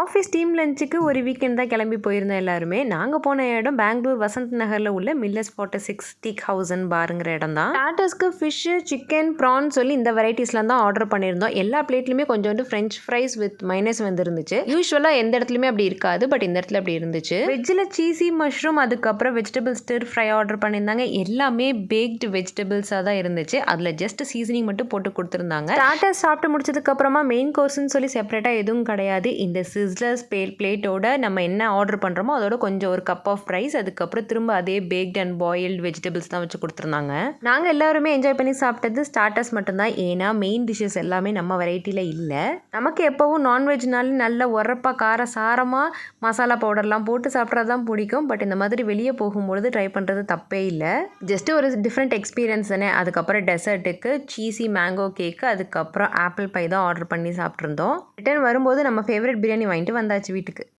Office team லஞ்சுக்கு ஒரு weekend தான் கிளம்பி போயிருந்தோம் எல்லாருமே. நாங்கள் போன இடம் பெங்களூர் வசந்த் நகரில் உள்ள millers forty six steak house பாருங்கிற இடம் தான். ஸ்டார்டர்ஸ்க்கு ஃபிஷ்ஷு சிக்கன் ப்ரான் சொல்லி இந்த வெரைட்டிஸ்லாம் தான் ஆர்டர் பண்ணியிருந்தோம். எல்லா பிளேட்லையுமே கொஞ்சோண்டு ஃப்ரெஞ்ச் ஃப்ரைஸ் வித் மைனஸ் வந்துருந்துச்சு. யூஸ்வலாக எந்த இடத்துலையுமே அப்படி இருக்காது பட் இந்த இடத்துல அப்படி இருந்துச்சு. வெஜ்ஜில் சீசி மஷ்ரூம் அதுக்கப்புறம் வெஜிடபிள் ஸ்டர் ஃப்ரை ஆர்டர் பண்ணியிருந்தாங்க. எல்லாமே பேக்டு வெஜிடபிள்ஸாக தான் இருந்துச்சு. அதில் ஜஸ்ட் சீசனிங் மட்டும் போட்டு கொடுத்துருந்தாங்க. ஸ்டார்டர்ஸ் சாப்பிட்டு முடிச்சதுக்கப்புறமா மெயின் கோர்ஸ்னு சொல்லி செப்பரேட்டாக எதுவும் கிடையாது. இந்த சிஸ்லர்ஸ் பே பிளேட்டோட நம்ம என்ன ஆர்டர் பண்ணுறோமோ அதோட கொஞ்சம் ஒரு கப் ஆஃப் ரைஸ் அதுக்கப்புறம் திரும்ப அதே பேக்ட் அண்ட் பாயில்டு வெஜிடபிள்ஸ் தான் வச்சு கொடுத்துருந்தாங்க. நாங்கள் எல்லாருமே என்ஜாய் பண்ணி சாப்பிட்டது ஸ்டார்டர்ஸ் மட்டும்தான். ஏன்னா மெயின் டிஷ்ஷஸ் எல்லாமே நம்ம வெரைட்டியில் இல்லை. நமக்கு எப்போவும் நான்வெஜ்னாலும் நல்ல உரப்பாக கார சாரமாக மசாலா பவுடர்லாம் போட்டு சாப்பிட்றது தான் பிடிக்கும். பட் இந்த மாதிரி வெளியே போகும்பொழுது ட்ரை பண்ணுறது தப்பே இல்லை. ஜஸ்ட் ஒரு டிஃப்ரெண்ட் எக்ஸ்பீரியன்ஸ் தானே. அதுக்கப்புறம் டெசர்ட்டுக்கு சீசி மேங்கோ கேக்கு அதுக்கப்புறம் ஆப்பிள் பை தான் ஆர்டர் பண்ணி சாப்பிட்ருந்தோம். ரிட்டர்ன் வரும்போது நம்ம ஃபேவரட் பிரியாணி வாங்கிட்டு வந்தாச்சு வீட்டுக்கு.